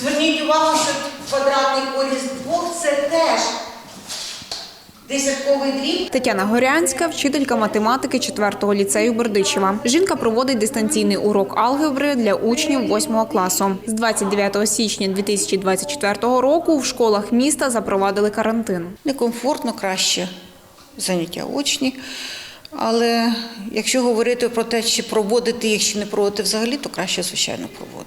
Зверніть увагу, що квадратний корінь з двох це теж десятковий дріб. Тетяна Горянська, вчителька математики 4-го ліцею Бердичева. Жінка проводить дистанційний урок алгебри для учнів 8 класу. З 29 січня 2024 року в школах міста запровадили карантин. Некомфортно, краще заняття очні. Але якщо говорити про те, чи проводити їх, чи не проводити взагалі, то краще, звичайно, проводити.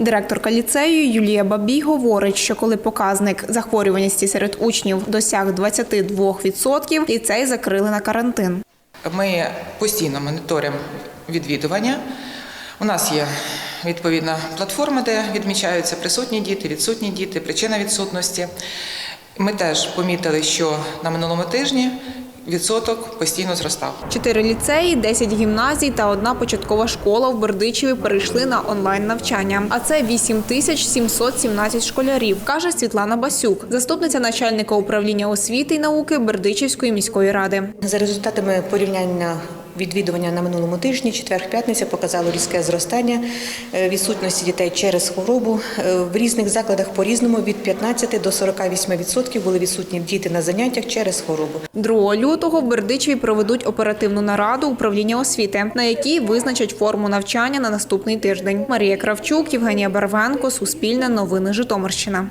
Директорка ліцею Юлія Бабій говорить, що коли показник захворюваності серед учнів досяг 22%, ліцей закрили на карантин. Ми постійно моніторимо відвідування. У нас є відповідна платформа, де відмічаються присутні діти, відсутні діти, причина відсутності. Ми теж помітили, що на минулому тижні відсоток постійно зростав. Чотири ліцеї, 10 гімназій та одна початкова школа в Бердичеві перейшли на онлайн навчання. А це 8 тисяч 717 школярів, каже Світлана Басюк, заступниця начальника управління освіти і науки Бердичівської міської ради. За результатами порівняння відвідування на минулому тижні, четвер-п'ятниця показало різке зростання е, відсутності дітей через хворобу. Е, В різних закладах по-різному від 15 до 48% були відсутні діти на заняттях через хворобу. 2 лютого в Бердичеві проведуть оперативну нараду управління освіти, на якій визначать форму навчання на наступний тиждень. Марія Кравчук, Євгенія Барвенко, Суспільне новини Житомирщина.